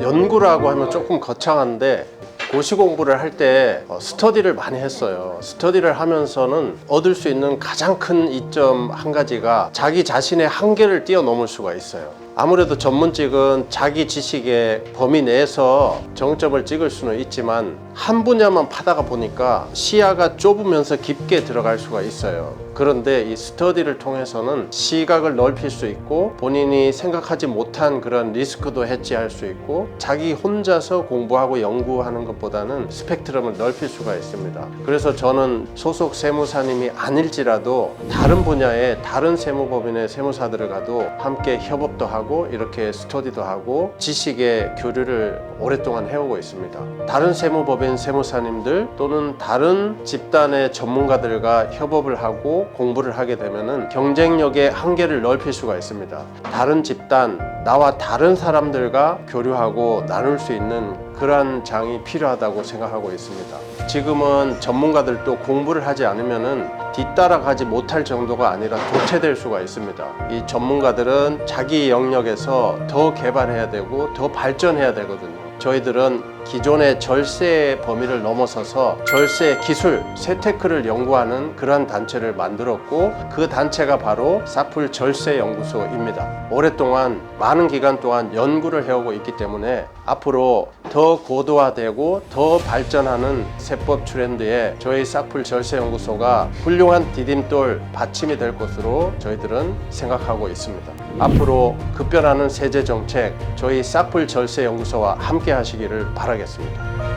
연구라고 하면 조금 거창한데 고시 공부를 할 때 스터디를 많이 했어요. 스터디를 하면서는 얻을 수 있는 가장 큰 이점 한 가지가 자기 자신의 한계를 뛰어넘을 수가 있어요. 아무래도 전문직은 자기 지식의 범위 내에서 정점을 찍을 수는 있지만 한 분야만 파다가 보니까 시야가 좁으면서 깊게 들어갈 수가 있어요. 그런데 이 스터디를 통해서는 시각을 넓힐 수 있고 본인이 생각하지 못한 그런 리스크도 해지할 수 있고 자기 혼자서 공부하고 연구하는 것보다는 스펙트럼을 넓힐 수가 있습니다. 그래서 저는 소속 세무사님이 아닐지라도 다른 분야의 다른 세무법인의 세무사들을 가도 함께 협업도 하고 이렇게 스터디도 하고 지식의 교류를 오랫동안 해오고 있습니다. 다른 세무법인 세무사님들 또는 다른 집단의 전문가들과 협업을 하고 공부를 하게 되면은 경쟁력의 한계를 넓힐 수가 있습니다. 다른 집단, 나와 다른 사람들과 교류하고 나눌 수 있는 그러한 장이 필요하다고 생각하고 있습니다. 지금은 전문가들도 공부를 하지 않으면은 뒤따라가지 못할 정도가 아니라 도태될 수가 있습니다. 이 전문가들은 자기 영역에서 더 개발해야 되고 더 발전해야 되거든요. 저희들은 기존의 절세 범위를 넘어서서 절세 기술, 세테크를 연구하는 그러한 단체를 만들었고 그 단체가 바로 사풀 절세 연구소입니다. 오랫동안 많은 기간 동안 연구를 해오고 있기 때문에 앞으로 더 고도화되고 더 발전하는 세법 트렌드에 저희 사풀 절세 연구소가 훌륭한 디딤돌 받침이 될 것으로 저희들은 생각하고 있습니다. 앞으로 급변하는 세제 정책 저희 사풀 절세 연구소와 함께 하시기를 바라겠습니다.